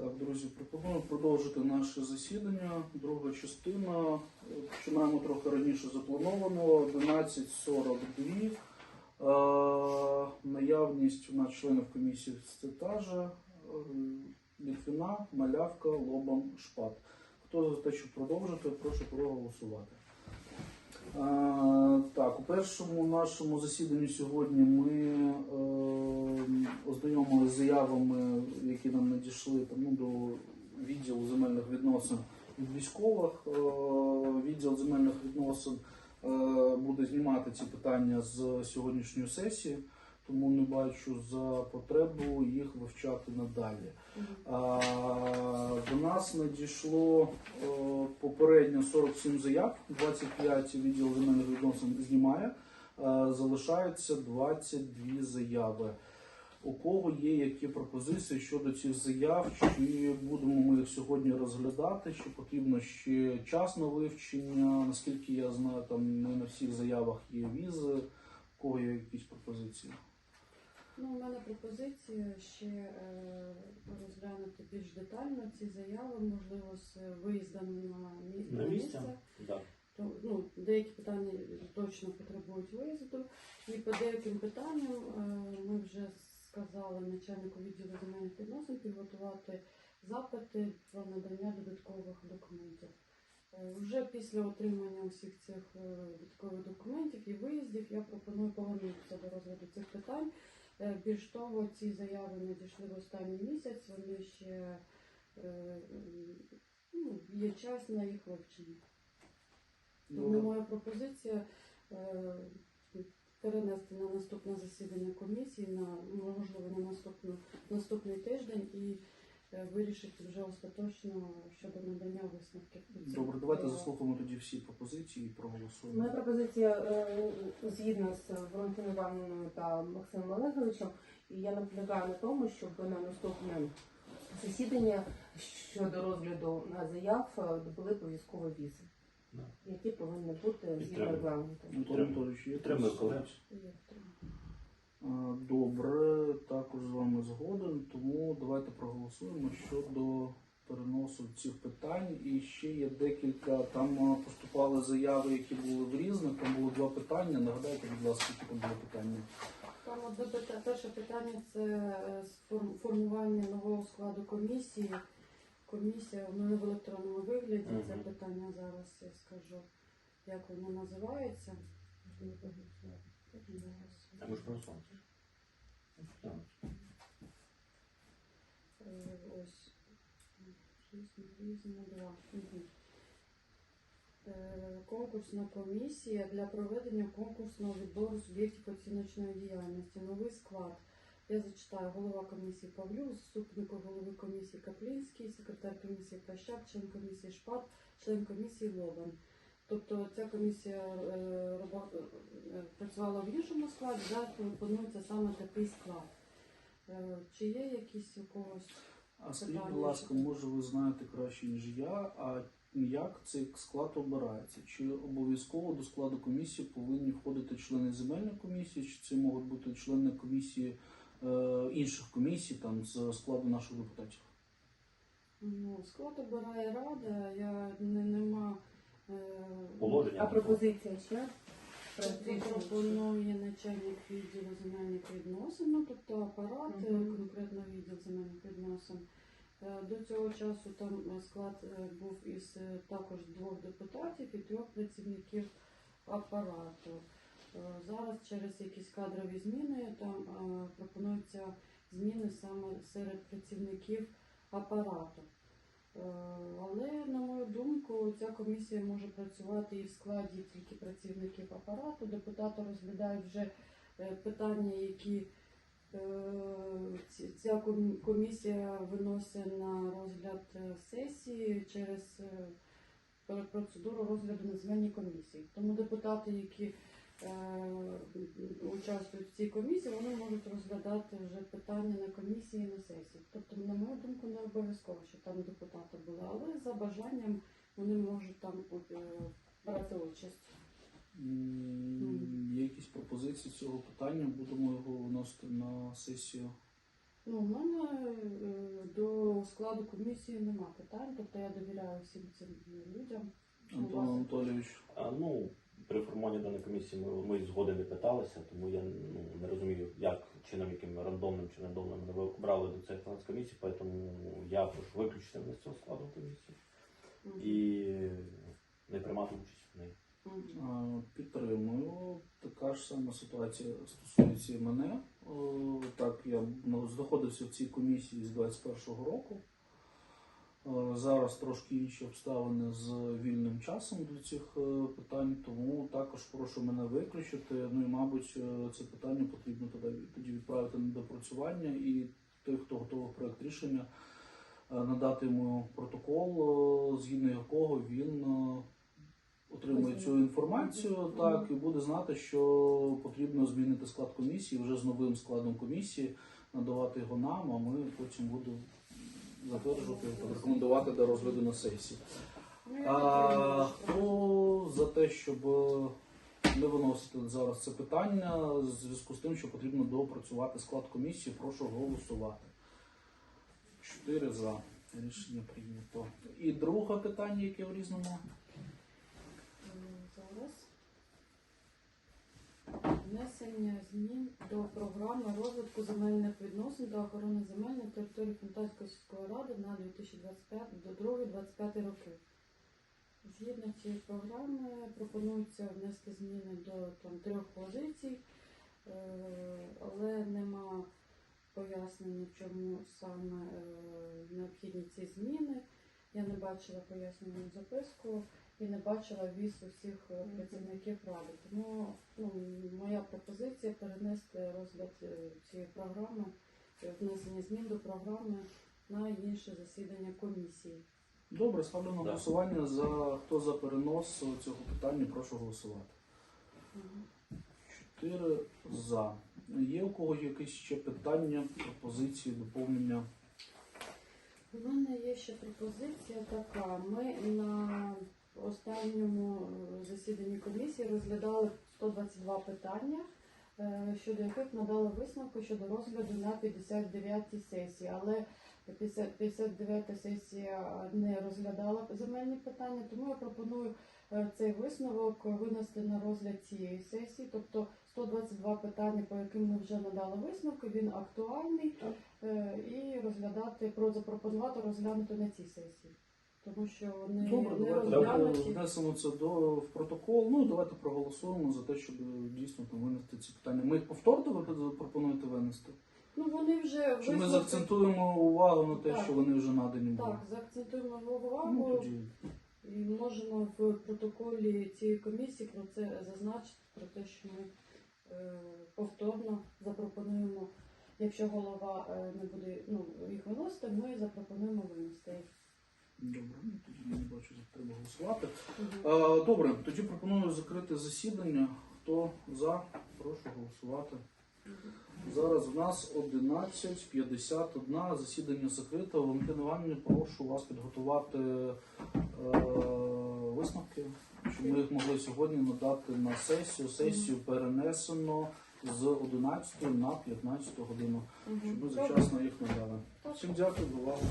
Так, друзі, пропоную продовжити наше засідання. Друга частина. Е, Починаємо трохи раніше запланованого. 11.42. Е, наявність у нас членів комісії статажа, Літвіна, Малявка, Лобан, Шпат. Хто за те, щоб продовжити, прошу проголосувати. Е, Так, у першому нашому засіданні сьогодні ми е, ознайомилися заявами, які нам надійшли там, ну, до відділу земельних відносин від військових. Е, Відділ земельних відносин буде знімати ці питання з сьогоднішньої сесії, тому не бачу за потребу їх вивчати надалі. А, До нас надійшло попередньо 47 заяв, 25 відділ земельних відносин знімає, залишаються 22 заяви. У кого є які пропозиції щодо цих заяв, чи будемо ми їх сьогодні розглядати, чи потрібно ще час на вивчення? Наскільки я знаю, там не на всіх заявах є візи. У кого є якісь пропозиції? Ну, у мене пропозиція ще е, розглянути більш детально ці заяви, можливо, з виїздом на, мі- На місце? Да. То, ну, деякі питання точно потребують виїзду. І по деяким питанням е, ми вже сказали начальнику відділу земельних відносин підготувати запити про надання додаткових документів. Е, Вже після отримання усіх цих е, додаткових документів і виїздів я пропоную повернутися до розгляду цих Більш того, ці заяви надійшли в останній місяць, вони ще е, ну, є час на їх вивчення. Тому моя пропозиція е, перенести на наступне засідання комісії, на можливо на наступну наступний тиждень і е, вирішити вже остаточно щодо надання висновків. Добре, давайте заслухаємо тоді всі пропозиції і проголосуємо. Моя пропозиція е, згідно з Валентиною Івановною та Максимом Олеговичем, і я наполягаю на тому, щоб на наступне засідання щодо розгляду на заяв е, були обов'язково візи, Да. які повинні бути згідно регламенту. Антон Анатолійович, є якісь? колег. А, Добре, також з вами згоден, тому давайте проголосуємо щодо переносу цих питань. І ще є декілька. Там поступали заяви, які були в різних. Там було два питання. Нагадайте, будь ласка, які там були питання. Там пита- перше питання це е, формування нового складу комісії. Комісія в мене в електронному вигляді. Це питання зараз я скажу, як воно називається. Ми ж. Е, Ось. Конкурсна комісія для проведення конкурсного відбору суб'єктів оціночної діяльності. Новий склад. Я зачитаю голова комісії Павлюк, заступник голови комісії Каплінський, секретар комісії Прощак, член комісії Шпат, член комісії Лобан. Тобто ця комісія е, е, працювала в іншому складі, зараз пропонується саме такий склад. Е, Чи є якісь у когось? А скажіть, будь ласка, може ви знаєте краще, ніж я, а як цей склад обирається? Чи обов'язково до складу комісії повинні входити члени земельної комісії, чи це можуть бути члени комісії е, інших комісій, там з складу наших депутатів? Ну, склад обирає рада, я не нема. Положення. А пропозиція ще? Пропонує начальник відділу земельних відносин, ну, тобто апарат, е, Мгм. конкретно відділ земельних відносин. Е, До цього часу там е, склад е, був із е, також двох депутатів і трьох працівників апарату. Е, Зараз через якісь кадрові зміни там е, пропонуються зміни саме серед працівників апарату. Е, Але, на мою думку, ця комісія може працювати і в складі тільки працівників апарату. Депутати розглядають вже е, питання, які е, ця комісія виносить на розгляд сесії через процедуру розгляду на комісії. Тому депутати, які участвують в цій комісії, вони можуть розглядати вже питання на комісії на сесії. Тобто, на мою думку, не обов'язково, щоб там депутати були, але за бажанням вони можуть там е, брати участь. Є якісь пропозиції з цього питання? Будемо його виносити на сесію Ну, у мене е, до складу комісії нема питань, тобто я довіряю всім цим людям. Антон Анатолійович. А, ну, при формуванні даної комісії ми, ми згоди не питалися, тому я ну, не розумію, як чином, яким рандомним чи рандомним мене обрали до цієї фінансової комісії, тому я прошу виключити мене з цього складу комісії і не приймати участь в неї. Підтримую. Така ж сама ситуація стосується і мене. Е, Так, я ну, знаходився в цій комісії з 21-го року. Е, Зараз трошки інші обставини з вільним часом для цих е, питань, тому також прошу мене виключити. Ну і, мабуть, е, це питання потрібно тоді, відправити на допрацювання, і той, хто готовий проект рішення, надати йому протокол, згідно якого він отримує цю інформацію, так і буде знати, що потрібно змінити склад комісії вже з новим складом комісії, надавати його нам, а ми потім будемо затверджувати рекомендувати до розгляду на сесії. Ну, А хто за те, щоб е, не виносити зараз це питання в зв'язку з тим, що потрібно доопрацювати склад комісії, прошу голосувати. Чотири за. Рішення прийнято. І друге питання, яке в різному. Внесення змін до програми розвитку земельних відносин та охорони земель на території Фонтанської сільської ради на 2025 до 2025 роки. Згідно цієї програми пропонується внести зміни до там, трьох позицій, е, але нема пояснення, чому саме е, необхідні ці зміни. Я не бачила пояснювальну записку і не бачила віз усіх е, працівників ради. Тому ну, моя пропозиція перенести розгляд е, цієї програми, е, внесення змін до програми на інше засідання комісії. Добре, ставлю на голосування за хто за перенос цього питання, прошу голосувати. Чотири за. Є у кого якісь ще питання, пропозиції, доповнення? У мене є ще пропозиція така. Ми на останньому е, засіданні комісії розглядали 122 питання, е, щодо яких надали висновку щодо розгляду на 59-й сесії. Але 59-та сесія не розглядала земельні питання, тому я пропоную е, цей висновок винести на розгляд цієї сесії. Тобто 122 питання, по яким ми вже надали висновки, він актуальний і розглядати про запропонувати розглянути на цій сесії. Тому що не, Добре, не давайте розглянуті. внесемо це до в протокол. Ну давайте проголосуємо за те, щоб дійсно там винести ці питання. Ми їх повторно ви пропонуєте винести? Ну вони вже Чи ми висновки- заакцентуємо увагу на те, Так. що вони вже надані були? Так, заакцентуємо Ну, увагу тоді і можемо в протоколі цієї комісії про це зазначити, про те, що ми е, повторно запропонуємо, якщо голова е, не буде ну, їх виносити, ми запропонуємо винести. Добре, ну, тоді я не бачу, як треба голосувати. Е, Добре, тоді пропоную закрити засідання. Хто за, прошу голосувати. Зараз в нас 11.51, засідання закрите. Валентина Іванівна, прошу вас підготувати е, висновки, щоб ми їх могли сьогодні надати на сесію. Сесію перенесено з 11 на 15 годину, щоб ми завчасно їх надали. Всім дякую за увагу.